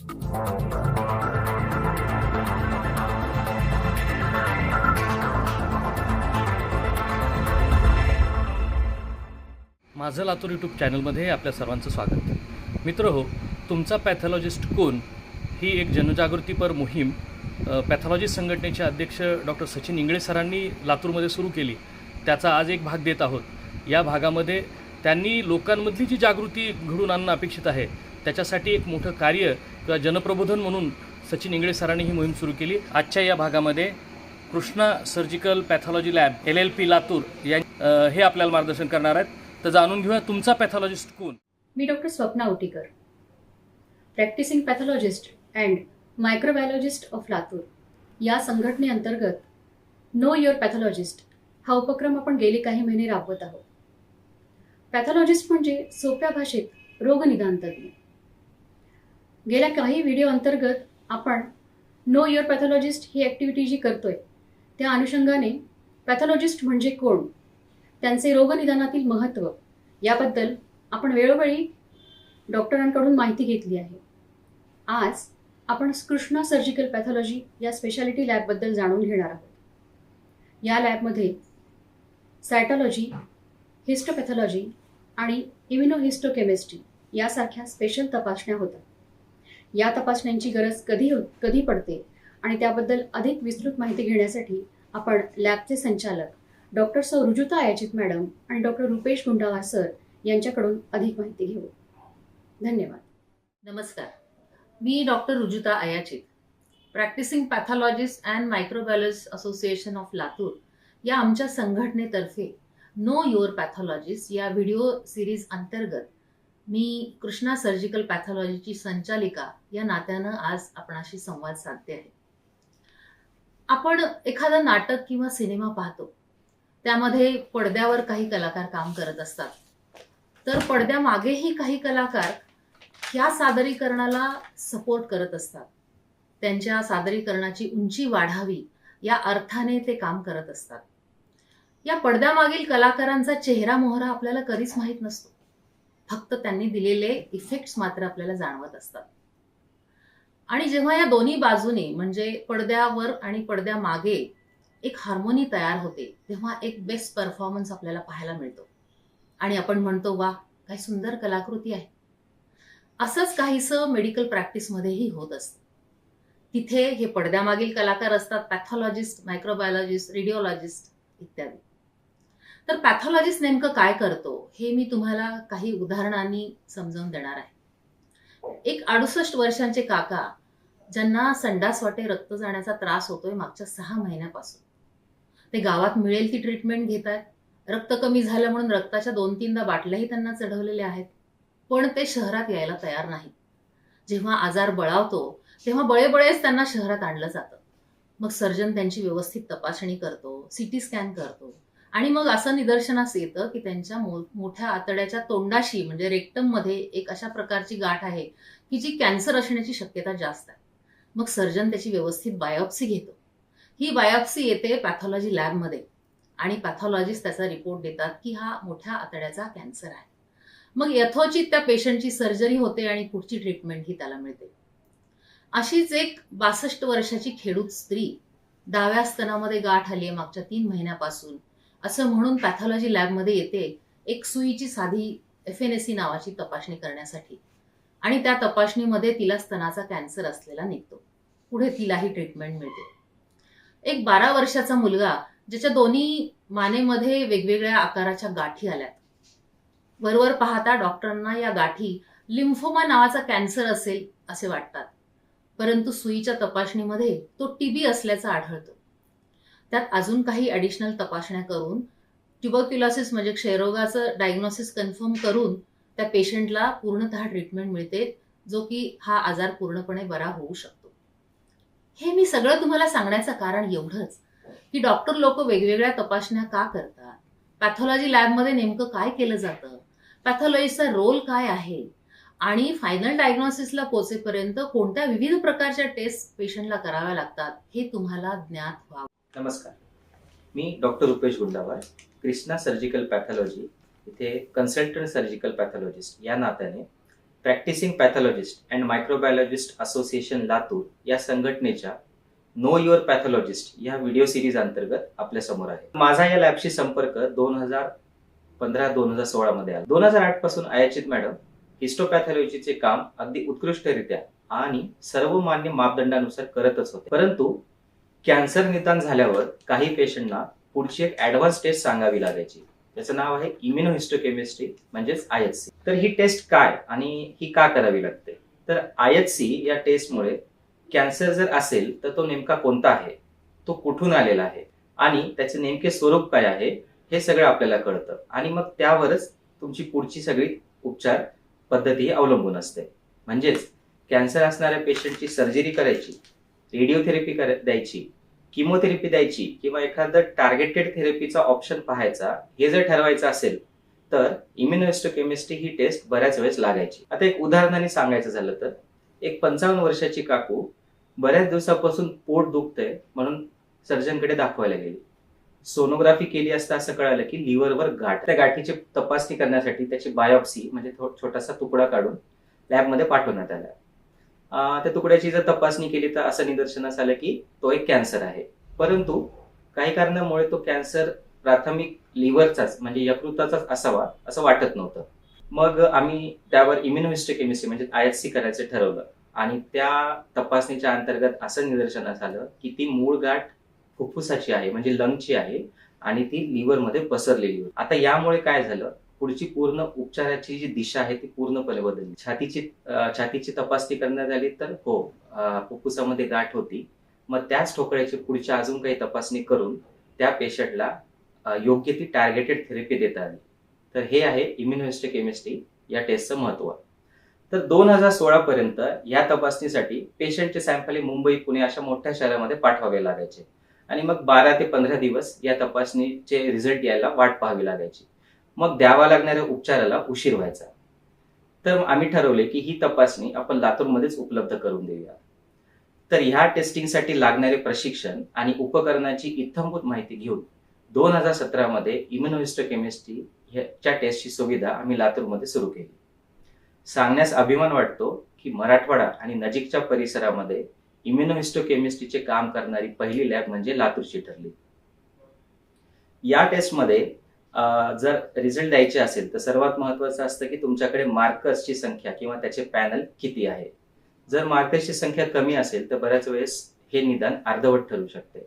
माझं लातूर यूट्यूब चॅनलमध्ये आपल्या सर्वांचं स्वागत. मित्र हो तुमचा पॅथॉलॉजिस्ट कोण? ही एक जनजागृतीपर मोहीम पॅथॉलॉजिस्ट संघटनेचे अध्यक्ष डॉक्टर सचिन इंगळे सरांनी लातूरमध्ये सुरू केली. त्याचा आज एक भाग देत आहोत. या भागामध्ये त्यांनी लोकांमधली जी जागृती घडून आणणं अपेक्षित आहे त्याच्यासाठी एक मोठं कार्य किंवा जनप्रबोधन म्हणून सचिन इंगळे सरांनी ही मोहीम सुरू केली. आजच्या या भागामध्ये Krishna surgical pathology lab L L P Latur या हे आपल्याला मार्गदर्शन करणार आहेत. तर जाणून घेऊया तुमचा पॅथॉलॉजिस्ट कोण? मी doctor Swapna Utikar practising pathologist and microbiologist of Latur. या संघटनेअंतर्गत नो युअर पॅथॉलॉजिस्ट हा उपक्रम आपण गेले काही महिने राबवत आहोत. पॅथॉलॉजिस्ट म्हणजे सोप्या भाषेत रोगनिदान तज्ज्ञ. गेल्या काही व्हिडिओ अंतर्गत आपण नो युअर पॅथॉलॉजिस्ट ही ॲक्टिव्हिटी जी करतोय त्या अनुषंगाने पॅथॉलॉजिस्ट म्हणजे कोण? त्यांचे रोगनिदानातील महत्त्व याबद्दल आपण वेळोवेळी डॉक्टरांकडून माहिती घेतली आहे. आज आपण कृष्णा सर्जिकल पॅथॉलॉजी या स्पेशालिटी लॅबबद्दल जाणून घेणार आहोत. या लॅबमध्ये सायटॉलॉजी हिस्टोपॅथॉलॉजी आणि इम्युनोहिस्टोकेमिस्ट्री यासारख्या स्पेशल तपासण्या होतात. या तपासण्यांची गरज कधी कधी पडते? आणि त्याबद्दल अधिक विस्तृत माहिती घेण्यासाठी आपण लॅबचे संचालक डॉक्टर सौ रुजुता अयाचित मॅडम आणि डॉक्टर रुपेश गुंडावा सर यांच्याकडून अधिक माहिती घेऊ. धन्यवाद. नमस्कार. मी doctor Rujuta Ayachit practising pathologist and microbiologist association of Latur या आमच्या संघटनेतर्फे नो युअर पॅथॉलॉजिस्ट या व्हिडिओ सिरीज अंतर्गत मी कृष्णा सर्जिकल पॅथॉलॉजीची संचालिका या नात्यानं आज आपणाशी संवाद साधते आहे. आपण एखादं नाटक किंवा सिनेमा पाहतो. त्यामध्ये पडद्यावर काही कलाकार काम करत असतात. तर पडद्यामागेही काही कलाकार ह्या सादरीकरणाला सपोर्ट करत असतात. त्यांच्या सादरीकरणाची उंची वाढावी या अर्थाने ते काम करत असतात. या पडद्यामागील कलाकारांचा चेहरा मोहरा आपल्याला कधीच माहीत नसतो. फक्त त्यांनी दिलेले इफेक्ट्स मात्र आपल्याला जाणवत असतात. आणि जेव्हा या दोन्ही बाजूने म्हणजे पडद्यावर आणि पडद्यामागे एक हार्मोनी तयार होते तेव्हा एक बेस्ट परफॉर्मन्स आपल्याला पाहायला मिळतो. आणि आपण म्हणतो वा काय सुंदर कलाकृती आहे. असंच काहीसं मेडिकल प्रॅक्टिसमध्येही होत असतं. तिथे हे पडद्यामागील कलाकार असतात पॅथॉलॉजिस्ट मायक्रोबायोलॉजिस्ट रेडिओलॉजिस्ट इत्यादी. तर पॅथॉलॉजिस्ट नेमकं काय करतो हे मी तुम्हाला काही उदाहरणांनी समजावून देणार आहे. एक अडुसष्ट वर्षांचे काका ज्यांना संडास वाटे रक्त जाण्याचा त्रास होतोय मागच्या सहा महिन्यापासून. ते गावात मिळेल ती ट्रीटमेंट घेत आहेत रक्त कमी झालं म्हणून रक्ताच्या दोन तीनदा बाटल्याही त्यांना चढवलेल्या आहेत. पण ते शहरात यायला तयार नाहीत. जेव्हा आजार बळावतो तेव्हा बळेबळेच त्यांना शहरात आणलं जातं. मग सर्जन त्यांची व्यवस्थित तपासणी करतो सिटी स्कॅन करतो. आणि मग असं निदर्शनास येतं की त्यांच्या मोठ्या आतड्याच्या तोंडाशी म्हणजे रेक्टममध्ये एक अशा प्रकारची गाठ आहे की जी कॅन्सर असण्याची शक्यता जास्त आहे. मग सर्जन त्याची व्यवस्थित बायोप्सी घेतो. ही बायोप्सी येते पॅथॉलॉजी लॅबमध्ये आणि पॅथॉलॉजिस्ट त्याचा रिपोर्ट देतात की हा मोठ्या आतड्याचा कॅन्सर आहे. मग यथोचित त्या पेशंटची सर्जरी होते आणि पुढची ट्रीटमेंट ही त्याला मिळते. अशीच एक बासष्ट वर्षाची खेडूत स्त्री डाव्या स्तनामध्ये गाठ आली आहे मागच्या तीन महिन्यापासून. असं म्हणून पॅथॉलॉजी लॅबमध्ये येते एक सुईची साधी एफ एन एस सी नावाची तपासणी करण्यासाठी. आणि त्या तपासणीमध्ये तिला स्तनाचा कॅन्सर असलेला निघतो. पुढे तिलाही ट्रीटमेंट मिळते. एक बारा वर्षाचा मुलगा ज्याच्या दोन्ही मानेमध्ये वेगवेगळ्या आकाराच्या गाठी आल्यात. वरवर पाहता डॉक्टरांना या गाठी लिम्फोमा नावाचा कॅन्सर असेल असे वाटतात. परंतु सुईच्या तपासणीमध्ये तो टीबी असल्याचा आढळतो. त्यात अजून काही ॲडिशनल तपासण्या करून ट्युबरक्युलोसिस म्हणजे क्षयरोगाचं डायग्नोसिस कन्फर्म करून त्या पेशंटला पूर्णतः ट्रीटमेंट मिळते जो की हा आजार पूर्णपणे बरा होऊ शकतो. हे मी सगळं तुम्हाला सांगण्याचं कारण एवढंच की डॉक्टर लोक वेगवेगळ्या तपासण्या का करतात? पॅथॉलॉजी लॅबमध्ये नेमकं काय केलं जातं? पॅथॉलॉजीचा रोल काय आहे? आणि फायनल डायग्नॉसिसला पोचेपर्यंत कोणत्या विविध प्रकारच्या टेस्ट पेशंटला कराव्या लागतात हे तुम्हाला ज्ञात व्हावं. नमस्कार. मी doctor Rupesh Gundawar Krishna surgical pathology इथे कन्सल्टंट सर्जिकल पॅथॉलॉजिस्ट या नात्याने practising pathologist and microbiologist association Latur या संघटनेच्या नो युअर पॅथॉलॉजिस्ट या व्हिडिओ सिरीज अंतर्गत आपल्यासमोर आहे. माझा या लॅबशी संपर्क दोन हजार पंधरा दोन हजार सोळा मध्ये आला. दोन हजार आठपासून आयाचित मॅडम हिस्टोपॅथॉलॉजीचे काम अगदी उत्कृष्टरित्या आणि सर्वमान्य मापदंडानुसार करतच होते. परंतु कॅन्सर निदान झाल्यावर काही पेशंटना पुढची एक ऍडव्हान्स टेस्ट सांगावी लागायची. त्याचं नाव आहे इम्युनोहिस्टोकेमिस्ट्री म्हणजेच आय एच सी तर ही टेस्ट काय आणि ही का करावी लागते? तर आय एच सी या टेस्टमुळे कॅन्सर जर असेल तर तो नेमका कोणता आहे? तो कुठून आलेला आहे? आणि त्याचे नेमके स्वरूप काय आहे? हे सगळं आपल्याला कळतं. आणि मग त्यावरच तुमची पुढची सगळी उपचार पद्धती अवलंबून असते. म्हणजेच कॅन्सर असणाऱ्या पेशंटची सर्जरी करायची रेडिओथेरपी द्यायची किमोथेरपी द्यायची किंवा एखादं टार्गेटेड थेरपीचा ऑप्शन पाहायचा हे जर ठरवायचं असेल तर इम्युनोहिस्टोकेमिस्ट्री ही टेस्ट बऱ्याच वेळेस लागायची. आता एक उदाहरणाने सांगायचं झालं तर एक पंचावन्न वर्षाची काकू बऱ्याच दिवसापासून पोट दुखतंय म्हणून सर्जनकडे दाखवायला गेली. सोनोग्राफी केली असता असं कळालं की लिव्हरवर गाठ. त्या गाठीची तपासणी करण्यासाठी त्याची बायोप्सी म्हणजे छोटासा तुकडा काढून लॅबमध्ये पाठवण्यात आला. त्या तुकड्याची जर तपासणी केली तर असं निदर्शनास आलं की तो एक कॅन्सर आहे. परंतु काही कारणामुळे तो कॅन्सर प्राथमिक लिव्हरचाच म्हणजे यकृताचाच असावा असं वाटत नव्हतं. मग आम्ही त्यावर इम्युनोहिस्टोकेमिस्ट्री म्हणजे आय सी करायचं ठरवलं. आणि त्या तपासणीच्या अंतर्गत असं निदर्शनास आलं की ती मूळ गाठ फुफ्फुसाची आहे म्हणजे लंगची आहे आणि ती लिव्हरमध्ये पसरलेली होती. आता यामुळे काय झालं? पुढची पूर्ण उपचाराची जी दिशा आहे ती पूर्णपणे बदलली. छातीची छातीची तपासणी करण्यात आली तर हो फुफ्फुसामध्ये गाठ होती. मग त्याच ठोकळ्याची पुढची अजून काही तपासणी करून त्या पेशंटला योग्य ती टार्गेटेड थेरपी देता आली. तर हे आहे इम्युनोहिस्टोकेमिस्ट्री या टेस्टचं महत्त्व. तर दोन हजार सोळा पर्यंत या तपासणीसाठी पेशंटचे सॅम्पल हे मुंबई पुणे अशा मोठ्या शहरामध्ये पाठवावे लागायचे. आणि मग बारा ते पंधरा दिवस या तपासणीचे रिझल्ट यायला वाट पाहावी लागायची. मग द्यावा लागणाऱ्या उपचाराला उशीर व्हायचा. तर आम्ही ठरवले की ही तपासणी आपण लातूरमध्येच उपलब्ध करून देऊया. तर ह्या टेस्टिंगसाठी लागणारे प्रशिक्षण आणि उपकरणाची इत्थंभूत माहिती घेऊन दोन हजार सतरामध्ये इम्युनोहिस्टोकेमिस्ट्री ह्याच्या टेस्टची सुविधा आम्ही लातूरमध्ये सुरू केली. सांगण्यास अभिमान वाटतो की मराठवाडा आणि नजीकच्या परिसरामध्ये इम्युनोहिस्टोकेमिस्ट्रीचे काम करणारी पहिली लॅब म्हणजे लातूरची ठरली. या टेस्टमध्ये जर रिझल्ट द्यायचे असेल तर सर्वात महत्वाचं असतं की तुमच्याकडे मार्कर्सची संख्या किंवा त्याचे पॅनल किती आहे. जर मार्कर्सची संख्या कमी असेल तर बऱ्याच वेळेस हे निदान अर्धवट ठरू शकते.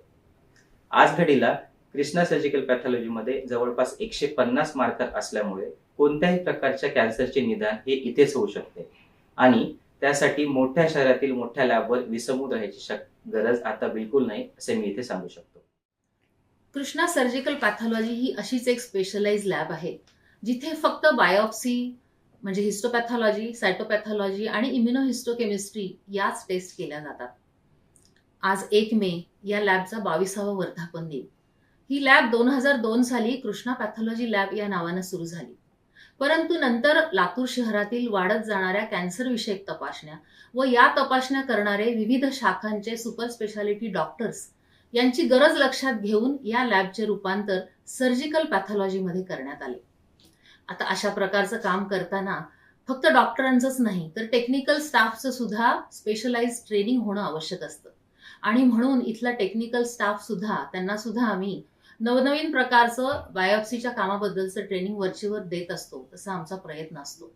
आज घडीला कृष्णा सर्जिकल पॅथॉलॉजीमध्ये जवळपास एकशे पन्नास मार्कर असल्यामुळे कोणत्याही प्रकारच्या कॅन्सरचे निदान हे इथेच होऊ शकते. आणि त्यासाठी मोठ्या शहरातील मोठ्या लॅबवर विसंबून राहायची गरज आता बिलकुल नाही असे मी इथे सांगू शकतो. कृष्णा सर्जिकल पॅथॉलॉजी ही अशीच एक स्पेशलाइज लॅब आहे जिथे फक्त बायोप्सी म्हणजे हिस्टोपॅथॉलॉजी सायटोपॅथॉलॉजी आणि इम्युनोहिस्टोकेमिस्ट्री याच टेस्ट केल्या जातात. आज एक मे या लॅबचा बावीसावा वर्धापन दिन. ही लॅब दोन हजार दोन साली कृष्णा पॅथॉलॉजी लॅब या नावानं सुरू झाली. परंतु नंतर लातूर शहरातील वाढत जाणाऱ्या कॅन्सरविषयक तपासण्या व या तपासण्या करणारे विविध शाखांचे सुपर स्पेशालिटी डॉक्टर्स यांची गरज लक्षात घेऊन या लॅबचे रूपांतर सर्जिकल पॅथॉलॉजीमध्ये करण्यात आले. आता अशा प्रकारचं काम करताना फक्त डॉक्टरांचंच नाही तर टेक्निकल स्टाफचं सुद्धा स्पेशलाइज ट्रेनिंग होणं आवश्यक असतं. आणि म्हणून इथला टेक्निकल स्टाफ सुद्धा त्यांना सुद्धा आम्ही नवनवीन प्रकारचं बायोप्सीच्या कामाबद्दलचं ट्रेनिंग वरचीवर देत असतो तसा आमचा प्रयत्न असतो.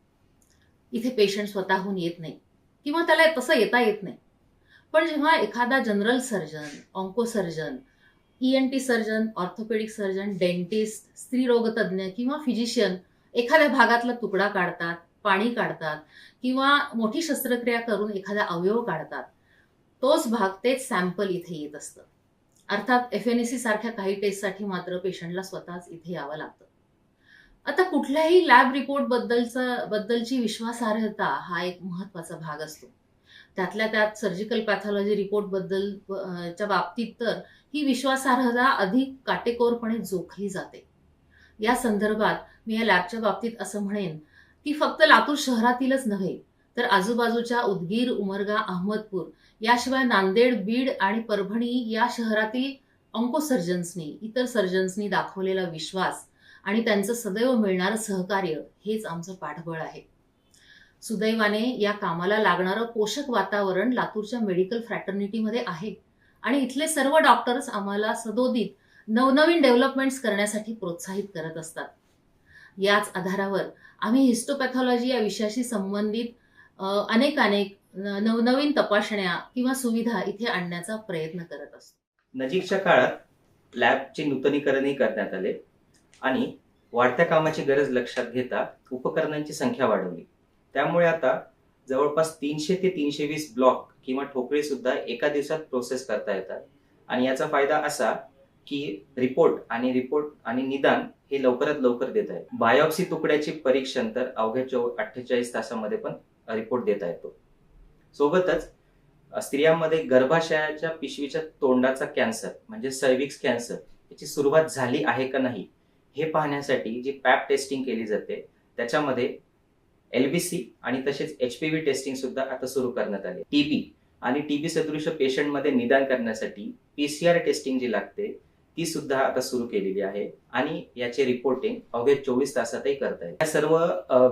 इथे पेशंट स्वतःहून येत नाही. किंवा त्याला तसं येता येत नाही. पण जेव्हा एखादा general surgeon onco surgeon E N T surgeon orthopaedic surgeon dentist स्त्रीरोगतज्ञ किंवा फिजिशियन एखाद्या भागातला तुकडा काढतात पाणी काढतात किंवा मोठी शस्त्रक्रिया करून एखादा अवयव काढतात तोच भाग तेच सॅम्पल इथे येत असतं. अर्थात एफ एन सी सारख्या काही टेस्टसाठी मात्र पेशंटला स्वतःच इथे यावं लागतं. आता कुठल्याही लॅब रिपोर्ट बद्दलचा बद्दलची विश्वासार्हता हा एक महत्त्वाचा भाग असतो. त्यातल्या त्यात सर्जिकल पॅथॉलॉजी रिपोर्टबद्दल च्या बाबतीत तर ही विश्वासार्हता अधिक काटेकोरपणे जोखली जाते. या संदर्भात मी या लॅबच्या बाबतीत असं म्हणेन की फक्त लातूर शहरातीलच नव्हे तर आजूबाजूच्या उदगीर उमरगा अहमदपूर याशिवाय नांदेड बीड आणि परभणी या शहरातील ऑन्को सर्जन्सनी इतर सर्जन्सनी दाखवलेला विश्वास आणि त्यांचं सदैव मिळणारं सहकार्य हेच आमचं पाठबळ आहे. सुदैवाने या कामाला लागणारं पोषक वातावरण लातूरच्या मेडिकल फ्रॅटर्निटीमध्ये आहे. आणि इथले सर्व डॉक्टर्स आम्हाला सदोदित नवनवीन डेव्हलपमेंट्स करण्यासाठी प्रोत्साहित करत असतात. याच आधारावर आम्ही हिस्टोपॅथॉलॉजी या विषयाशी संबंधित अनेक अनेक नवनवीन तपासण्या किंवा सुविधा इथे आणण्याचा प्रयत्न करत असतो. नजीकच्या काळात लॅबचे नूतनीकरणही करण्यात आले आणि वाढत्या कामाची गरज लक्षात घेता उपकरणांची संख्या वाढवली. त्यामुळे आता जवळपास तीनशे ते तीनशे वीस ब्लॉक किंवा ठोकळे सुद्धा एका दिवसात प्रोसेस करता येतात. आणि याचा फायदा असा की रिपोर्ट आणि रिपोर्ट आणि निदान हे लवकरात लवकर देत आहे बायोप्सी तुकड्याचे परीक्षण तर अवघ्या चौ अठ्ठेचाळीस तासामध्ये पण रिपोर्ट देता येतो. सोबतच स्त्रियांमध्ये गर्भाशयाच्या पिशवीच्या तोंडाचा कॅन्सर म्हणजे सर्विक्स कॅन्सर याची सुरुवात झाली आहे का नाही हे पाहण्यासाठी जी पॅप टेस्टिंग केली जाते त्याच्यामध्ये एलबीसी आणि तसेच एचपीव्ही टेस्टिंग सुद्धा आता सुरू करण्यात आले टीबी आणि टीबी सदृश पेशंटमध्ये निदान करण्यासाठी पीसीआर टेस्टिंग जी लागते ती सुद्धा आता सुरू केलेली आहे आणि याचे रिपोर्टिंग अवघ्या चोवीस तासातही करता येईल. या सर्व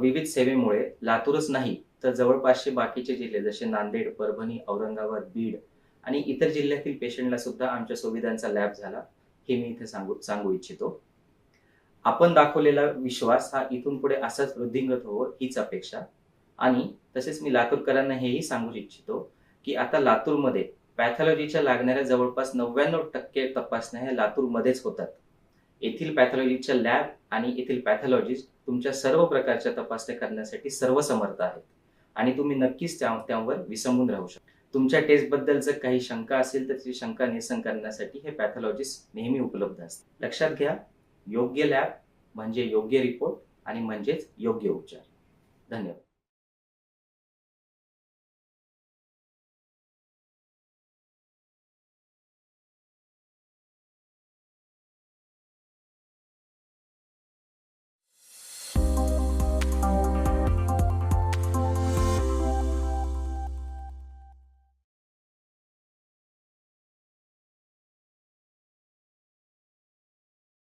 विविध सेवेमुळे लातूरच नाही तर जवळपासचे बाकीचे जिल्हे जसे नांदेड परभणी औरंगाबाद बीड आणि इतर जिल्ह्यातील पेशंटला सुद्धा आमच्या सुविधांचा लॅब झाला हे मी इथे सांगू सांगू इच्छितो. आपण दाखवलेला विश्वास हा इथून पुढे असाच वृद्धिंगत होवो हीच अपेक्षा. आणि तसेच मी लातूरकरांना हेही सांगू इच्छितो की आता लातूरमध्ये पॅथॉलॉजीच्या लागणाऱ्या जवळपास नव्याण्णव टक्के तपासण्या ह्या लातूरमध्येच होतात. येथील पॅथॉलॉजीच्या लॅब आणि येथील पॅथॉलॉजिस्ट तुमच्या सर्व प्रकारच्या तपासण्या करण्यासाठी सर्व समर्थ आहेत. आणि तुम्ही नक्कीच त्या त्यावर विसंबून राहू शकता तुमच्या टेस्टबद्दल जर काही शंका असेल तर ती शंका निरसन करण्यासाठी हे पॅथॉलॉजिस्ट नेहमी उपलब्ध असतात. लक्षात घ्या योग्य लॅब म्हणजे योग्य रिपोर्ट आणि म्हणजेच योग्य उपचार. धन्यवाद.